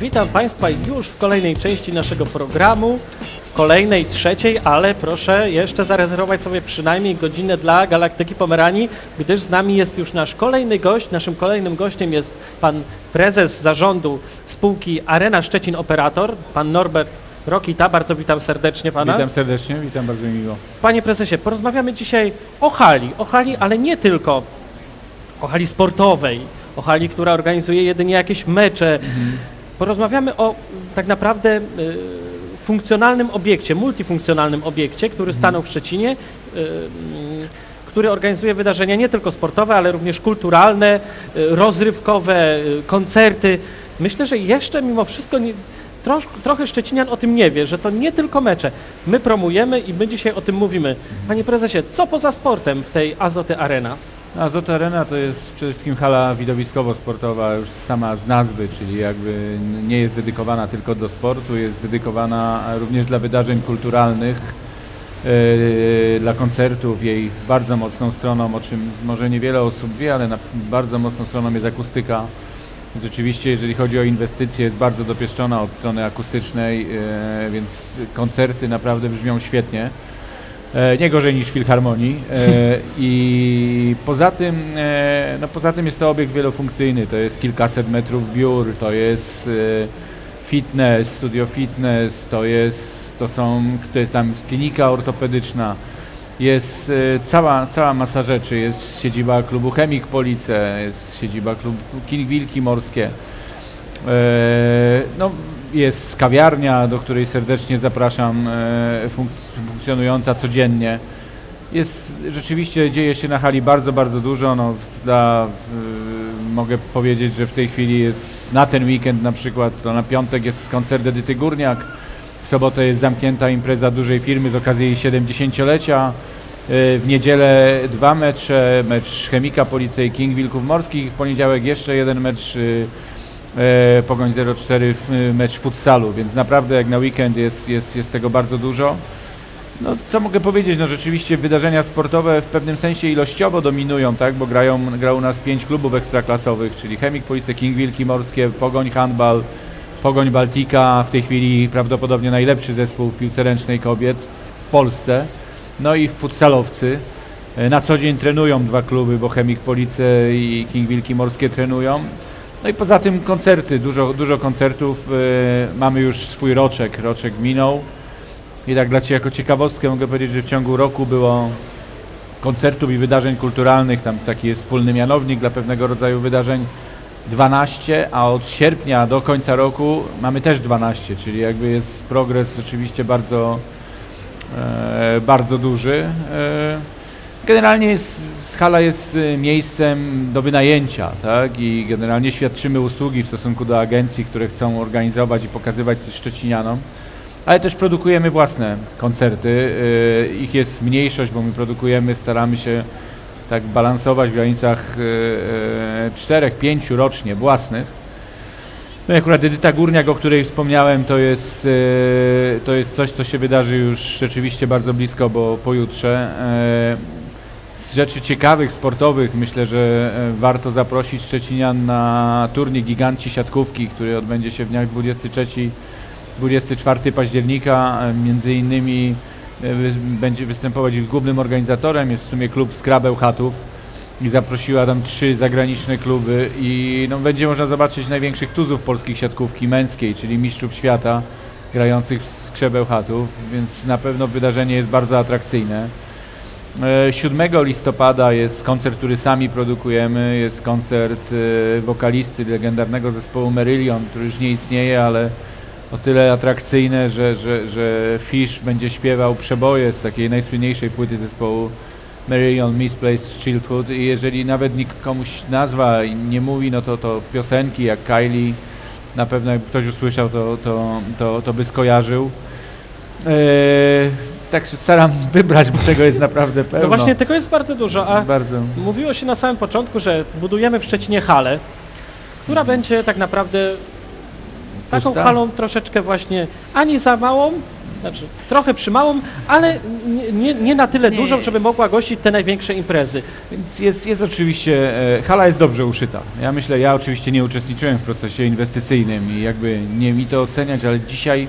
Witam Państwa już w kolejnej części naszego programu, kolejnej, trzeciej, ale proszę jeszcze zarezerwować sobie przynajmniej godzinę dla Galaktyki Pomeranii, gdyż z nami jest już nasz kolejny gość. Naszym kolejnym gościem jest pan prezes zarządu spółki Arena Szczecin Operator, pan Norbert Rokita. Bardzo witam serdecznie pana. Witam serdecznie, witam bardzo mi miło. Panie prezesie, porozmawiamy dzisiaj o hali, o hali, ale nie tylko o hali sportowej, o hali, która organizuje jedynie jakieś mecze. Porozmawiamy o tak naprawdę y, funkcjonalnym obiekcie, multifunkcjonalnym obiekcie, który stanął w Szczecinie, mm, który organizuje wydarzenia nie tylko sportowe, ale również kulturalne, y, rozrywkowe, koncerty. Myślę, że jeszcze mimo wszystko nie, trosz, trochę Szczecinian o tym nie wie, że to nie tylko mecze. My promujemy i my dzisiaj o tym mówimy. Panie prezesie, co poza sportem w tej Azoty Arena? Azot Arena to jest przede wszystkim hala widowiskowo-sportowa już sama z nazwy, czyli jakby nie jest dedykowana tylko do sportu, jest dedykowana również dla wydarzeń kulturalnych, e, dla koncertów. Jej bardzo mocną stroną, o czym może niewiele osób wie, ale na, bardzo mocną stroną jest akustyka. Rzeczywiście, jeżeli chodzi o inwestycje, jest bardzo dopieszczona od strony akustycznej, e, więc koncerty naprawdę brzmią świetnie. E, nie gorzej niż w Filharmonii. E, I poza tym, e, no poza tym jest to obiekt wielofunkcyjny. To jest kilkaset metrów biur, to jest fitness, studio fitness, to jest, to są, to jest tam jest klinika ortopedyczna. Jest cała, cała masa rzeczy. Jest siedziba klubu Chemik Police, jest siedziba klubu King Wilki Morskie. No, jest kawiarnia, do której serdecznie zapraszam, e, funk- funkcjonująca codziennie. Jest, rzeczywiście dzieje się na hali bardzo, bardzo dużo. No, dla, y, mogę powiedzieć, że w tej chwili jest na ten weekend na przykład, to na piątek jest koncert Edyty Górniak, w sobotę jest zamknięta impreza dużej firmy z okazji jej 70-lecia. Y, W niedzielę dwa mecze, mecz Chemika Policji i King Wilków Morskich, w poniedziałek jeszcze jeden mecz y, e, Pogoń 04 w- y, mecz futsalu, więc naprawdę jak na weekend jest, jest, jest tego bardzo dużo. No co mogę powiedzieć, no rzeczywiście wydarzenia sportowe w pewnym sensie ilościowo dominują, tak, bo grają, gra u nas pięć klubów ekstraklasowych, czyli Chemik Police, King Wilki Morskie, Pogoń Handball, Pogoń Baltika, w tej chwili prawdopodobnie najlepszy zespół w piłce ręcznej kobiet w Polsce, no i futsalowcy. E, Na co dzień trenują dwa kluby, bo Chemik Police i King Wilki Morskie trenują. No i poza tym koncerty, dużo, dużo koncertów. e, Mamy już swój roczek, roczek minął. I tak dla Ciebie jako ciekawostkę mogę powiedzieć, że w ciągu roku było koncertów i wydarzeń kulturalnych, tam taki jest wspólny mianownik dla pewnego rodzaju wydarzeń, 12, a od sierpnia do końca roku mamy też 12, czyli jakby jest progres rzeczywiście bardzo, e, bardzo duży. E, Generalnie jest, hala jest e, miejscem do wynajęcia, tak? I generalnie świadczymy usługi w stosunku do agencji, które chcą organizować i pokazywać coś Szczecinianom. Ale też produkujemy własne koncerty. e, Ich jest mniejszość, bo my produkujemy, staramy się tak balansować w granicach e, e, czterech, pięciu rocznie własnych. No i akurat Edyta Górniak, o której wspomniałem, to jest, to jest coś, co się wydarzy już rzeczywiście bardzo blisko, bo pojutrze. Z rzeczy ciekawych, sportowych myślę, że e, warto zaprosić Szczecinian na turniej Giganci Siatkówki, który odbędzie się w dniach 23 24 października. E, Między innymi e, będzie występować ich głównym organizatorem jest w sumie klub Skrabeł Chatów i zaprosiła tam trzy zagraniczne kluby i no, będzie można zobaczyć największych tuzów polskich siatkówki męskiej, czyli mistrzów świata grających w Skrzebeł Chatów, więc na pewno wydarzenie jest bardzo atrakcyjne. E, 7 listopada jest koncert, który sami produkujemy, jest koncert e, wokalisty legendarnego zespołu Merylion, który już nie istnieje, ale o tyle atrakcyjne, że, że, że Fish będzie śpiewał przeboje z takiej najsłynniejszej płyty zespołu Merylion Misplaced Childhood i jeżeli nawet nikt komuś nazwa nie mówi, no to, to piosenki jak Kylie, na pewno jakby ktoś usłyszał, to, to, to, to by skojarzył. Tak się staram wybrać, bo tego jest naprawdę pełno. No właśnie tego jest bardzo dużo, a Bardzo. Mówiło się na samym początku, że budujemy w Szczecinie halę, która będzie tak naprawdę taką Pusta? halą troszeczkę właśnie ani za małą, Znaczy, trochę przymałą, ale nie, nie, nie na tyle dużą, żeby mogła gościć te największe imprezy. Więc jest, jest oczywiście, e, hala jest dobrze uszyta. Ja myślę, ja oczywiście nie uczestniczyłem w procesie inwestycyjnym i jakby nie mi to oceniać, ale dzisiaj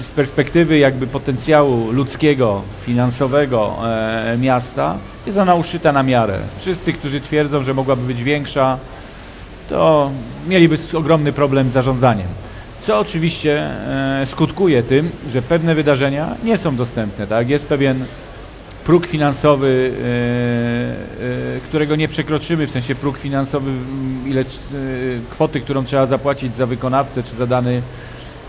z perspektywy jakby potencjału ludzkiego, finansowego e, miasta jest ona uszyta na miarę. Wszyscy, którzy twierdzą, że mogłaby być większa, to mieliby ogromny problem z zarządzaniem. Co oczywiście e, skutkuje tym, że pewne wydarzenia nie są dostępne. Tak? Jest pewien próg finansowy, e, e, którego nie przekroczymy, w sensie próg finansowy, ile e, kwoty, którą trzeba zapłacić za wykonawcę czy za dany,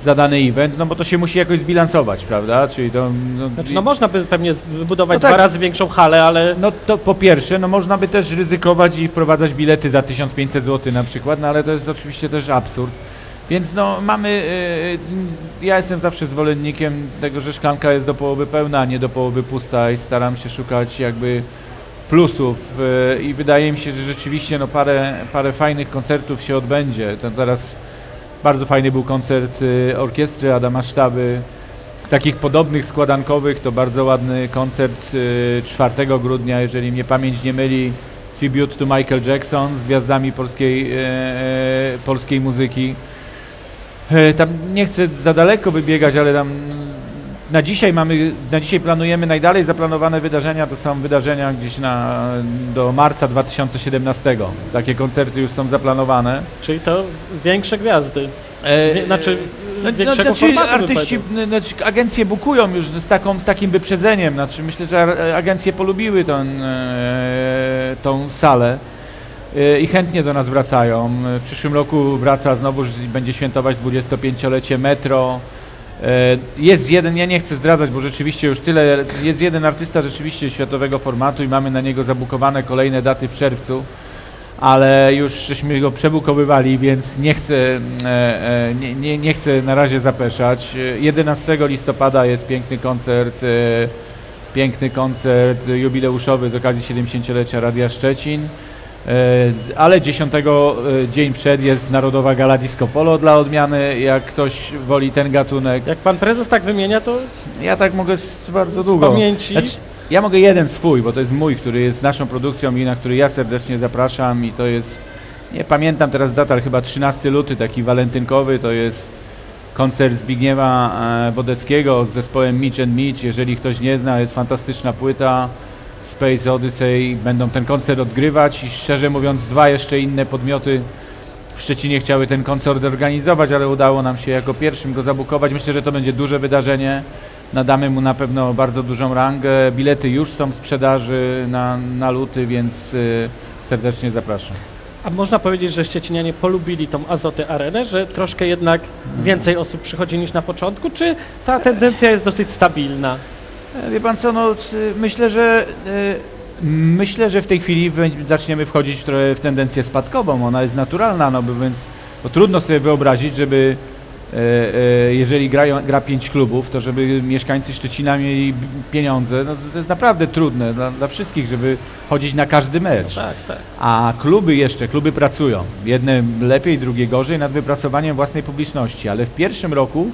za dany event, no bo to się musi jakoś zbilansować, prawda? Czyli to, no, Znaczy, no można by pewnie wybudować No tak. dwa razy większą halę, ale no to po pierwsze, no można by też ryzykować i wprowadzać bilety za 1500 zł na przykład, no ale to jest oczywiście też absurd. Więc no mamy, yy, ja jestem zawsze zwolennikiem tego, że szklanka jest do połowy pełna, a nie do połowy pusta i staram się szukać jakby plusów yy, i wydaje mi się, że rzeczywiście no parę, parę fajnych koncertów się odbędzie. To teraz bardzo fajny był koncert yy, orkiestry Adama Sztaby, z takich podobnych składankowych to bardzo ładny koncert y, 4 grudnia, jeżeli mnie pamięć nie myli, tribute to Michael Jackson z gwiazdami polskiej, e, e, polskiej muzyki. E, Tam nie chcę za daleko wybiegać, ale tam na dzisiaj mamy, na dzisiaj planujemy najdalej zaplanowane wydarzenia, to są wydarzenia gdzieś na, do marca 2017. Takie koncerty już są zaplanowane. czyli to większe gwiazdy. E, Wie, znaczy no, no, znaczy, artyści, powiedział. n- znaczy, agencje bukują już z, taką, z takim wyprzedzeniem. Znaczy, myślę, że ar- agencje polubiły tą, e, tą salę e, i chętnie do nas wracają. W przyszłym roku wraca znowu, będzie świętować 25-lecie metro. E, Jest jeden, ja nie chcę zdradzać, bo rzeczywiście już tyle, jest jeden artysta rzeczywiście światowego formatu i mamy na niego zabukowane kolejne daty w czerwcu ale już żeśmy go przebukowywali, więc nie chcę, e, e, nie, nie, nie chcę na razie zapeszać. E, 11 listopada jest piękny koncert, piękny koncert jubileuszowy z okazji 70-lecia Radia Szczecin. E, Ale 10 e, dzień przed jest Narodowa Gala Disco Polo dla odmiany, jak ktoś woli ten gatunek. Jak pan prezes tak wymienia, to Ja tak mogę z bardzo z długo. pamięci. Znaczy, ja mogę jeden swój, bo to jest mój, który jest naszą produkcją i na który ja serdecznie zapraszam i to jest, nie pamiętam teraz data, ale chyba 13 luty, taki walentynkowy, to jest koncert Zbigniewa e, Wodeckiego z zespołem Mitch and Mitch, jeżeli ktoś nie zna, jest fantastyczna płyta Space Odyssey, będą ten koncert odgrywać i szczerze mówiąc dwa jeszcze inne podmioty w Szczecinie chciały ten koncert organizować, ale udało nam się jako pierwszym go zabukować. Myślę, że to będzie duże wydarzenie. Nadamy mu na pewno bardzo dużą rangę. Bilety już są w sprzedaży na, na luty, więc y, serdecznie zapraszam. A można powiedzieć, że Szczecinianie polubili tą Azotę Arenę, że troszkę jednak więcej osób przychodzi niż na początku, czy ta tendencja jest dosyć stabilna? E, Wie pan co, no, myślę, że y, myślę, że w tej chwili zaczniemy wchodzić w, tendencję spadkową. Ona jest naturalna, no więc trudno sobie wyobrazić, żeby e, e, jeżeli grają, gra pięć klubów, to żeby mieszkańcy Szczecina mieli pieniądze, no to, jest naprawdę trudne dla, dla wszystkich, żeby chodzić na każdy mecz. Tak, tak. A kluby jeszcze, kluby pracują. Jedne lepiej, drugie gorzej nad wypracowaniem własnej publiczności, ale w pierwszym roku,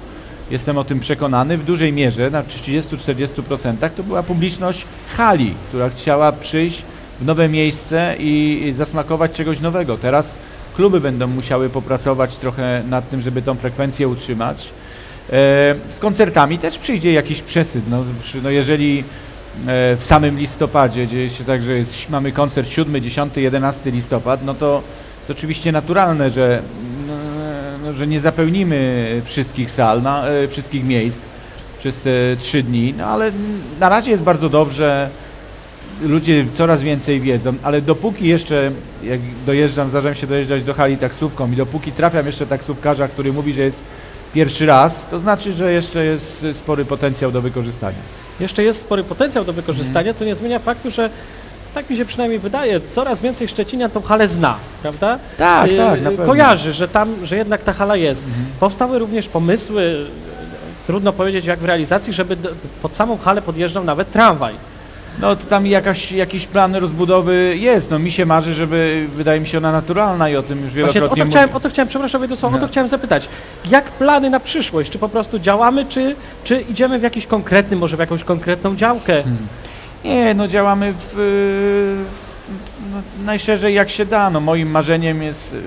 jestem o tym przekonany, w dużej mierze, na 30-40% to była publiczność hali, która chciała przyjść w nowe miejsce i, zasmakować czegoś nowego. Teraz kluby będą musiały popracować trochę nad tym, żeby tą frekwencję utrzymać. E, z koncertami też przyjdzie jakiś przesyp. No, no jeżeli e, w samym listopadzie dzieje się tak, że jest, mamy koncert 7, 10, 11 listopad, no to jest oczywiście naturalne, że, że nie zapełnimy wszystkich sal, na, e, wszystkich miejsc przez te trzy dni, no ale na razie jest bardzo dobrze. Ludzie coraz więcej wiedzą, ale dopóki jeszcze, jak dojeżdżam, zdarzam się dojeżdżać do hali taksówką i dopóki trafiam jeszcze taksówkarza, który mówi, że jest pierwszy raz, to znaczy, że jeszcze jest spory potencjał do wykorzystania. Jeszcze jest spory potencjał do wykorzystania, co nie zmienia faktu, że tak mi się przynajmniej wydaje, coraz więcej Szczecinian tą halę zna, prawda? Tak, Y, tak, na y, pewno. Kojarzy, że tam, że jednak ta hala jest. Mhm. Powstały również pomysły, trudno powiedzieć jak w realizacji, żeby do, pod samą halę podjeżdżał nawet tramwaj. No to tam jakaś, jakiś plan rozbudowy jest. No mi się marzy, żeby wydaje mi się ona naturalna i o tym już Właśnie o wielokrotnie to, chciałem, mówię. o to chciałem, przepraszam Władysław, o to No. chciałem zapytać. Jak plany na przyszłość? Czy po prostu działamy, czy, czy idziemy w jakiś konkretny, może w jakąś konkretną działkę? Hmm. Nie, no działamy w, no, najszerzej jak się da. No moim marzeniem jest, y,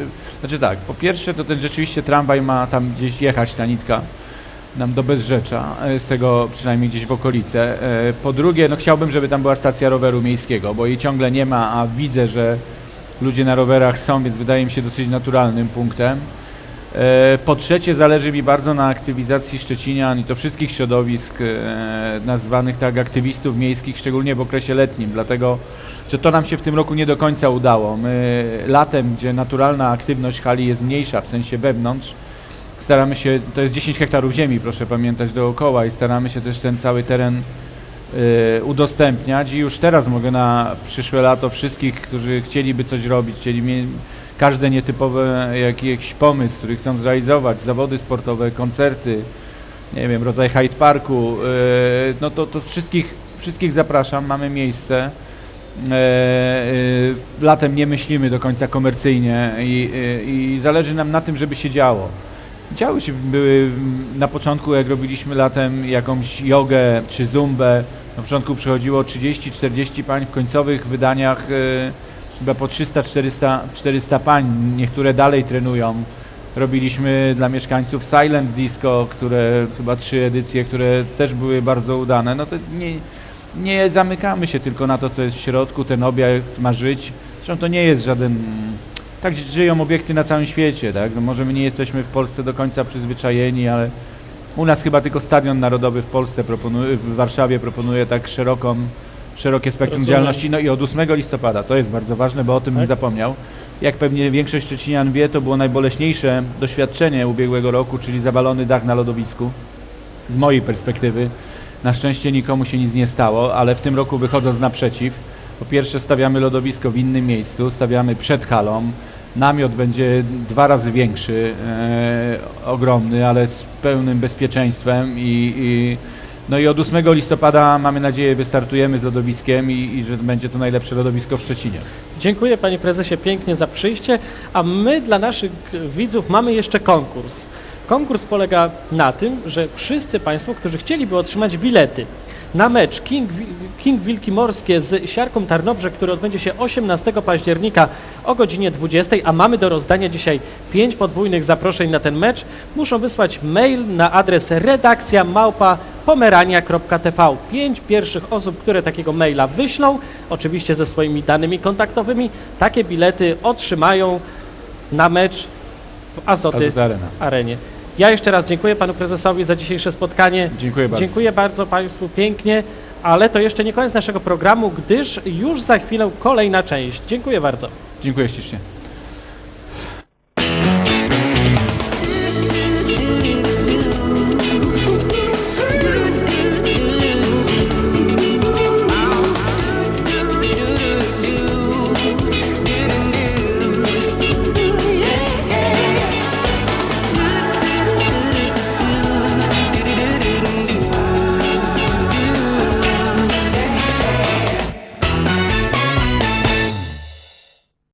znaczy tak, po pierwsze to ten rzeczywiście tramwaj ma tam gdzieś jechać ta nitka nam do Bezrzecza, e, z tego przynajmniej gdzieś w okolice. E, Po drugie, no chciałbym, żeby tam była stacja roweru miejskiego, bo jej ciągle nie ma, a widzę, że ludzie na rowerach są, więc wydaje mi się dosyć naturalnym punktem. E, Po trzecie, zależy mi bardzo na aktywizacji Szczecinian i to wszystkich środowisk e, nazwanych tak aktywistów miejskich, szczególnie w okresie letnim, dlatego że to nam się w tym roku nie do końca udało. My latem, gdzie naturalna aktywność hali jest mniejsza, w sensie wewnątrz, staramy się, to jest 10 hektarów ziemi, proszę pamiętać, dookoła i staramy się też ten cały teren y, udostępniać i już teraz mogę na przyszłe lato wszystkich, którzy chcieliby coś robić, chcieli mieć każde nietypowe jakiś pomysł, który chcą zrealizować, zawody sportowe, koncerty, nie wiem, rodzaj Hyde Parku, y, no to, to wszystkich, wszystkich zapraszam, mamy miejsce. E, e, latem nie myślimy do końca komercyjnie i, e, i zależy nam na tym, żeby się działo. Działy się były na początku, jak robiliśmy latem jakąś jogę czy zumbę, na początku przychodziło 30-40 pań, w końcowych wydaniach e, chyba po 300-400 400 pań, niektóre dalej trenują. Robiliśmy dla mieszkańców Silent Disco, które chyba trzy edycje, które też były bardzo udane. No to nie, nie zamykamy się tylko na to, co jest w środku, ten obiekt ma żyć. Zresztą to nie jest żaden... Tak żyją obiekty na całym świecie, tak? No może my nie jesteśmy w Polsce do końca przyzwyczajeni, ale u nas chyba tylko Stadion Narodowy w Polsce proponuje, w Warszawie proponuje tak szeroką, szerokie spektrum Rozumiem. działalności. No i od 8 listopada, to jest bardzo ważne, bo o tym bym Tak. zapomniał. Jak pewnie większość Szczecinian wie, to było najboleśniejsze doświadczenie ubiegłego roku, czyli zawalony dach na lodowisku. Z mojej perspektywy na szczęście nikomu się nic nie stało, ale w tym roku wychodząc naprzeciw, po pierwsze stawiamy lodowisko w innym miejscu, stawiamy przed halą. Namiot będzie dwa razy większy, e, ogromny, ale z pełnym bezpieczeństwem i, i no i od 8 listopada mamy nadzieję wystartujemy z lodowiskiem i, i że będzie to najlepsze lodowisko w Szczecinie. Dziękuję Panie Prezesie pięknie za przyjście, a my dla naszych widzów mamy jeszcze konkurs. Konkurs polega na tym, że wszyscy Państwo, którzy chcieliby otrzymać bilety na mecz King, King Wilki Morskie z Siarką Tarnobrze, który odbędzie się 18 października o godzinie 20, a mamy do rozdania dzisiaj pięć podwójnych zaproszeń na ten mecz, muszą wysłać mail na adres redakcja małpa pomerania.tv. Pięć pierwszych osób, które takiego maila wyślą, oczywiście ze swoimi danymi kontaktowymi, takie bilety otrzymają na mecz w Azoty. Arenie. Ja jeszcze raz dziękuję panu prezesowi za dzisiejsze spotkanie. Dziękuję bardzo. Dziękuję bardzo państwu pięknie, ale to jeszcze nie koniec naszego programu, gdyż już za chwilę kolejna część. Dziękuję bardzo. Dziękuję ślicznie.